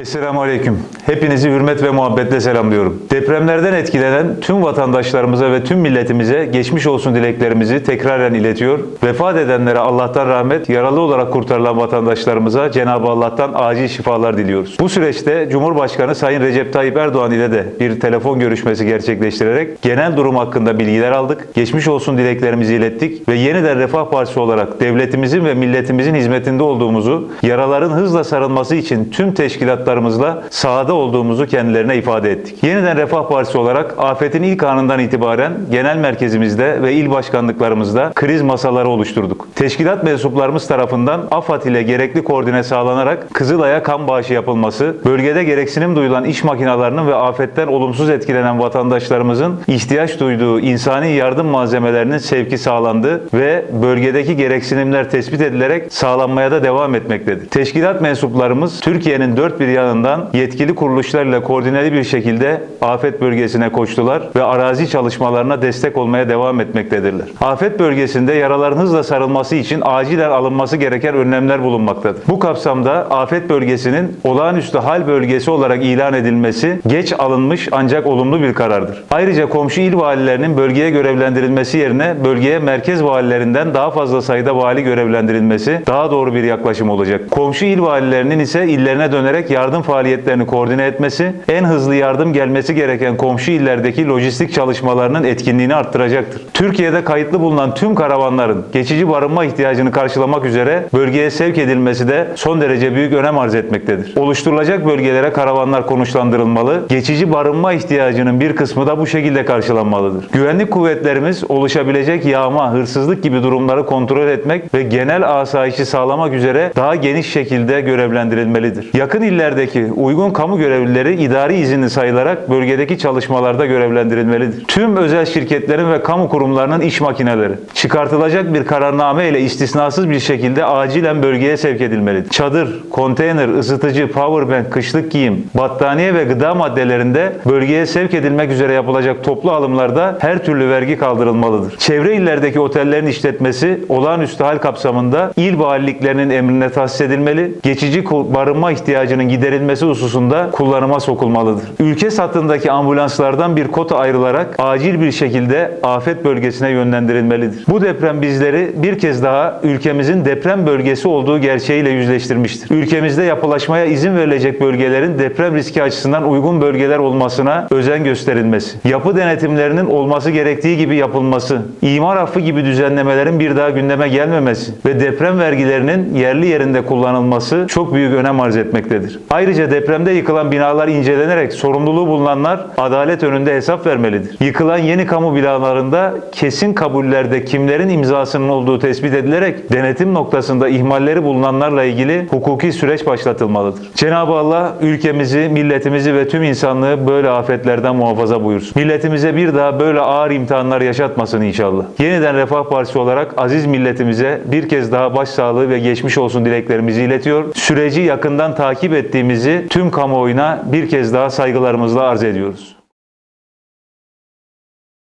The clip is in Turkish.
Esselamu Aleyküm. Hepinizi hürmet ve muhabbetle selamlıyorum. Depremlerden etkilenen tüm vatandaşlarımıza ve tüm milletimize geçmiş olsun dileklerimizi tekraren iletiyor. Vefat edenlere Allah'tan rahmet, yaralı olarak kurtarılan vatandaşlarımıza Cenab-ı Allah'tan acil şifalar diliyoruz. Bu süreçte Cumhurbaşkanı Sayın Recep Tayyip Erdoğan ile de bir telefon görüşmesi gerçekleştirerek genel durum hakkında bilgiler aldık. Geçmiş olsun dileklerimizi ilettik ve yeniden Refah Partisi olarak devletimizin ve milletimizin hizmetinde olduğumuzu, yaraların hızla sarılması için tüm teşkilatlarımızla sahada olduğumuzu kendilerine ifade ettik. Yeniden Refah Partisi olarak afetin ilk anından itibaren genel merkezimizde ve il başkanlıklarımızda kriz masaları oluşturduk. Teşkilat mensuplarımız tarafından AFAD ile gerekli koordine sağlanarak Kızılay'a kan bağışı yapılması, bölgede gereksinim duyulan iş makinalarının ve afetten olumsuz etkilenen vatandaşlarımızın ihtiyaç duyduğu insani yardım malzemelerinin sevki sağlandı ve bölgedeki gereksinimler tespit edilerek sağlanmaya da devam etmektedir. Teşkilat mensuplarımız Türkiye'nin dört bir yanından yetkili kuruluşlarla koordineli bir şekilde afet bölgesine koştular ve arazi çalışmalarına destek olmaya devam etmektedirler. Afet bölgesinde yaraların hızla sarılması için acilen alınması gereken önlemler bulunmaktadır. Bu kapsamda afet bölgesinin olağanüstü hal bölgesi olarak ilan edilmesi geç alınmış ancak olumlu bir karardır. Ayrıca komşu il valilerinin bölgeye görevlendirilmesi yerine bölgeye merkez valilerinden daha fazla sayıda vali görevlendirilmesi daha doğru bir yaklaşım olacak. Komşu il valilerinin ise illerine dönerek yardım faaliyetlerini koordine etmesi, en hızlı yardım gelmesi gereken komşu illerdeki lojistik çalışmalarının etkinliğini arttıracaktır. Türkiye'de kayıtlı bulunan tüm karavanların geçici barınma ihtiyacını karşılamak üzere bölgeye sevk edilmesi de son derece büyük önem arz etmektedir. Oluşturulacak bölgelere karavanlar konuşlandırılmalı, geçici barınma ihtiyacının bir kısmı da bu şekilde karşılanmalıdır. Güvenlik kuvvetlerimiz oluşabilecek yağma, hırsızlık gibi durumları kontrol etmek ve genel asayişi sağlamak üzere daha geniş şekilde görevlendirilmelidir. Yakın illerdeki uygun kamu görevlileri idari izinli sayılarak bölgedeki çalışmalarda görevlendirilmelidir. Tüm özel şirketlerin ve kamu kurumlarının iş makineleri çıkartılacak bir kararname ile istisnasız bir şekilde acilen bölgeye sevk edilmelidir. Çadır, konteyner, ısıtıcı, powerbank, kışlık giyim, battaniye ve gıda maddelerinde bölgeye sevk edilmek üzere yapılacak toplu alımlarda her türlü vergi kaldırılmalıdır. Çevre illerdeki otellerin işletmesi olağanüstü hal kapsamında il valiliklerinin emrine tahsis edilmeli, geçici barınma ihtiyacının giderilmesi hususunda kullanıma sokulmalıdır. Ülke satındaki ambulanslardan bir kota ayrılarak acil bir şekilde afet bölgesine yönlendirilmelidir. Bu deprem bizleri bir kez daha ülkemizin deprem bölgesi olduğu gerçeğiyle yüzleştirmiştir. Ülkemizde yapılaşmaya izin verilecek bölgelerin deprem riski açısından uygun bölgeler olmasına özen gösterilmesi, yapı denetimlerinin olması gerektiği gibi yapılması, imar affı gibi düzenlemelerin bir daha gündeme gelmemesi ve deprem vergilerinin yerli yerinde kullanılması çok büyük önem arz etmektedir. Ayrıca depremde yıkılan binalar incelenerek sorumluluğu bulunanlar adalet önünde hesap vermelidir. Yıkılan yeni kamu binalarında kesin kabullerde kimlerin imzasının olduğu tespit edilerek denetim noktasında ihmalleri bulunanlarla ilgili hukuki süreç başlatılmalıdır. Cenab-ı Allah ülkemizi, milletimizi ve tüm insanlığı böyle afetlerden muhafaza buyursun. Milletimize bir daha böyle ağır imtihanlar yaşatmasın inşallah. Yeniden Refah Partisi olarak aziz milletimize bir kez daha başsağlığı ve geçmiş olsun dileklerimizi iletiyor. Süreci yakından takip ettiğimizi tüm kamuoyuna bir kez daha saygılarımızla arz ediyoruz.